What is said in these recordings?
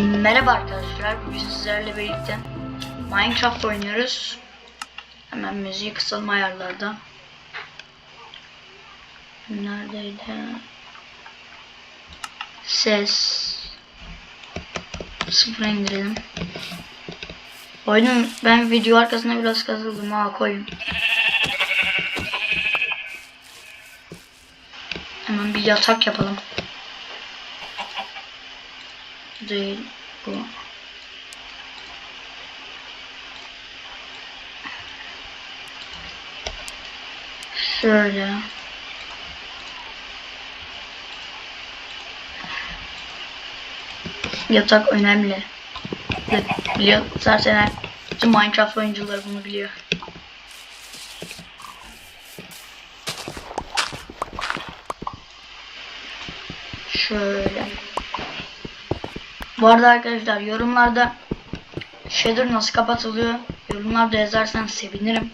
Merhaba arkadaşlar, bugün sizlerle birlikte Minecraft oynuyoruz. Hemen müziği kısalım ayarlarda. Neredeydi? Ses. Sıfıra indirelim. Oyunun ben video arkasına biraz kazıldım ha koyun. Hemen bir yatak yapalım. Değil bu. Şöyle. Yatak önemli. Biliyor zaten bütün Minecraft oyuncuları bunu biliyor. Şöyle. Bu arada arkadaşlar yorumlarda shader nasıl kapatılıyor yorumlarda yazarsanız sevinirim.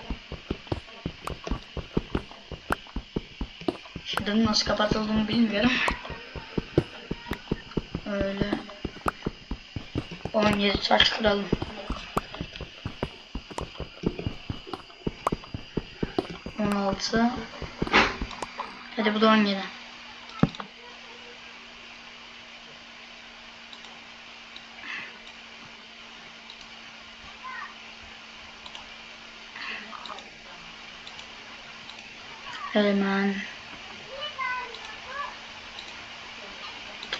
Shader'ın nasıl kapatıldığını bilmiyorum. Öyle. 17 taş kıralım. On altı. Hadi bu da on yedi. Hemen.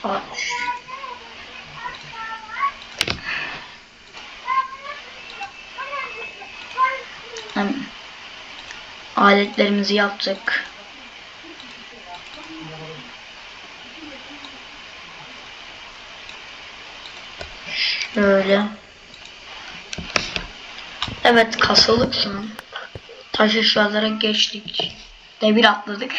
Taş. Hem aletlerimizi yaptık. Şöyle. Evet kasılık şu an. Taş eşyalara geçtik. Devir atladık.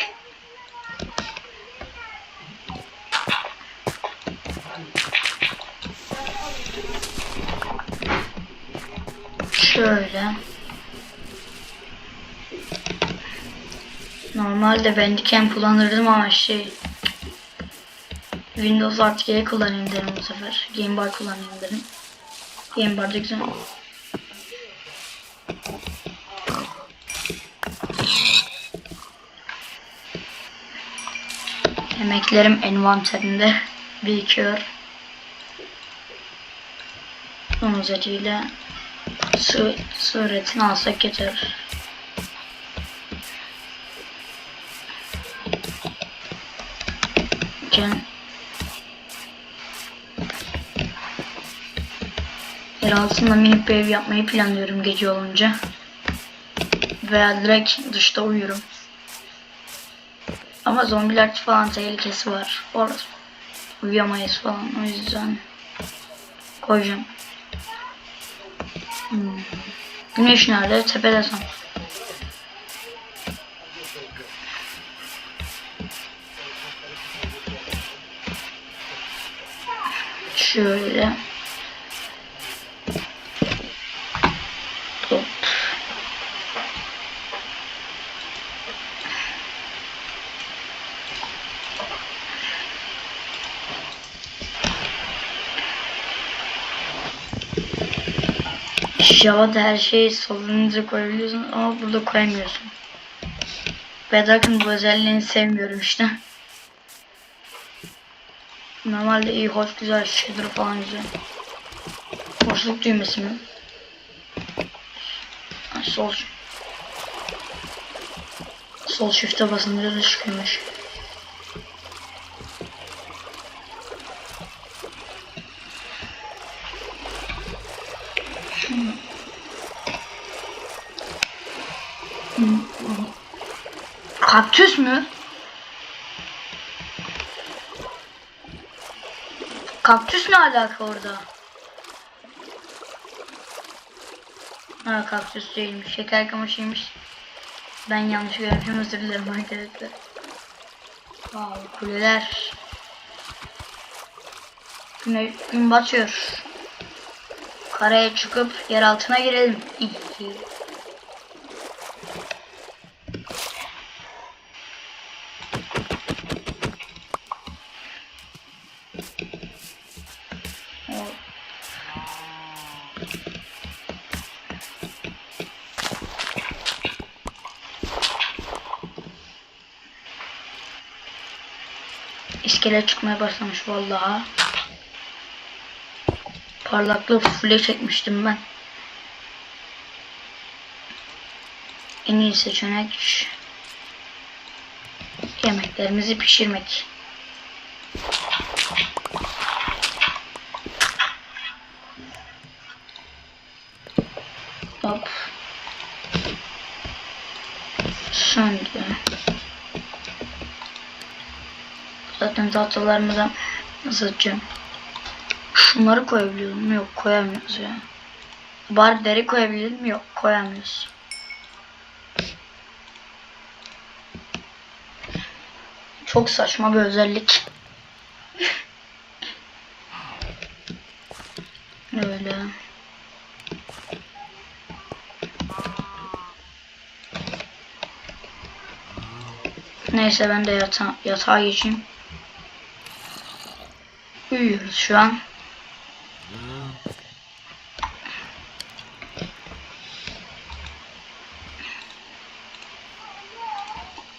Şöyle. Normalde Bandicam kullanırdım ama şey Windows Art G kullanayım dedim bu sefer. Game Bar kullanayım dedim. Game Bar'da güzel. Emeklerim envanterinde birikiyor. Bunun üzeriyle su, su üretini alsak yeter. Can. Yer altında minik bir ev yapmayı planlıyorum gece olunca. Veya direkt dışta uyurum. Ama zombiler falan tehlikesi var. Orası uyuyamayız falan. O yüzden koyacağım. Hmm. Güneş nerede? Tepede san. Şöyle. Hop. Java'da her şeyi solunca koyabiliyorsun ama burada koyamıyorsun. Bedrock'ın bu özelliğini sevmiyorum işte. Normalde iyi, hoş, güzel, shader falan güzel. Boşluk düğmesi mi? Sol. Sol shift'e basınca da çıkıyormuş. Kaktüs mü? Kaktüs ne alaka orada? Ha kaktüs değilmiş. Şeker kamışıymış. Ben yanlış görmüşüm özür dilerim arkadaşlar. Wow, kuleler. Güne, gün batıyor. Karaya çıkıp yer altına girelim. İskelet çıkmaya başlamış vallahi. Parlaklığı full'e çekmiştim ben. En iyi seçenek yemeklerimizi pişirmek. Hop. Söndü. Zaten tahtalarımızdan nasıl atacağım? Şunları koyabiliyor muyum? Yok koyamıyoruz ya. Bari deri koyabilir miyim? Yok koyamıyoruz. Çok saçma bir özellik. Öyle. Neyse ben de yata yatağa geçeyim. Uyuyoruz şu an.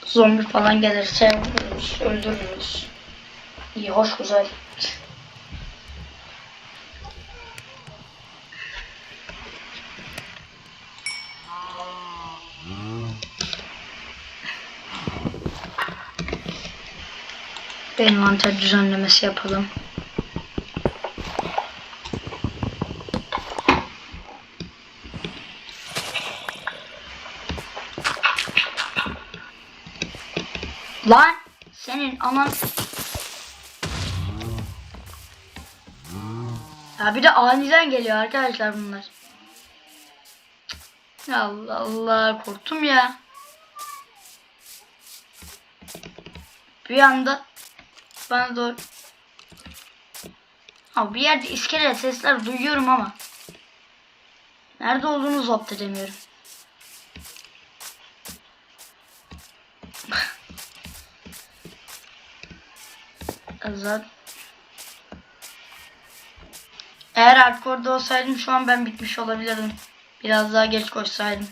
Zombi falan gelirse vururuz, öldürürüz. İyi, hoş, güzel. Envanter düzenlemesi yapalım. Lan senin anan Ya bir de aniden geliyor arkadaşlar bunlar. Allah Allah korktum ya. Bir anda bana doğru Abi bir yerde iskelet sesler duyuyorum ama nerede olduğunu zapt edemiyorum. Azat. Eğer hardcore'da olsaydım şu an ben bitmiş olabilirdim. Biraz daha geç koşsaydım.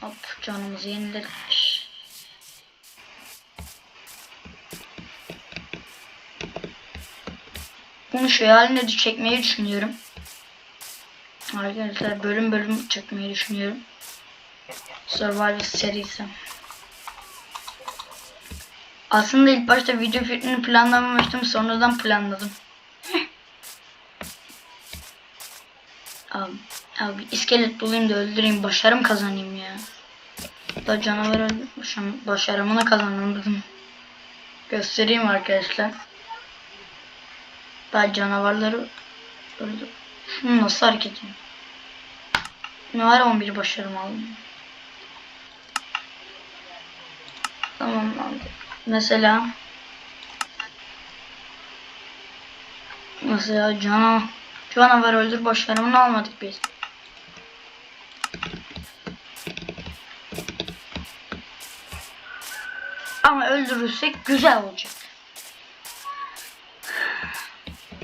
Hop canımızı yeniledik. Bunu şey haline de çekmeyi düşünüyorum. Arkadaşlar bölüm bölüm çekmeyi düşünüyorum. Survivor serisi. Aslında ilk başta video fikrini planlamamıştım. Sonradan planladım. abi, abi iskelet bulayım da öldüreyim. Başarım kazanayım ya. Da canavar öldürmüşüm. Başarımını kazandım. Göstereyim arkadaşlar. Daha canavarları. Şunu nasıl hareket ediyor? Ne var 11 başarım aldım. Mesela Mesela cana canavar öldür başarımını almadık biz. Ama öldürürsek güzel olacak.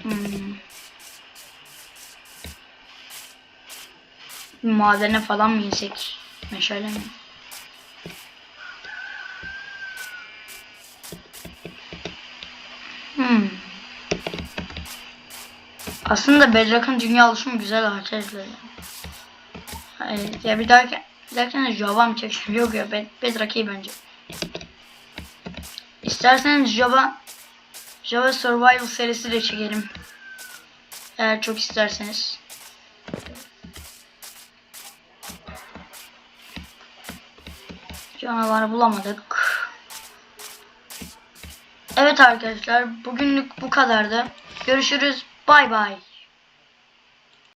Hmm. Madene falan mı insek? Meşale mi? Hmm. Aslında Bedrock'ın dünya oluşumu güzel arkadaşlar. Hayır, ya bir dahaki dahakine Java mı çekeceğim? Yok ya Bed Bedrock iyi bence. İsterseniz Java Java Survival serisi de çekelim. Eğer çok isterseniz. Canavarı bulamadık. Evet arkadaşlar bugünlük bu kadardı. Görüşürüz. Bay bay.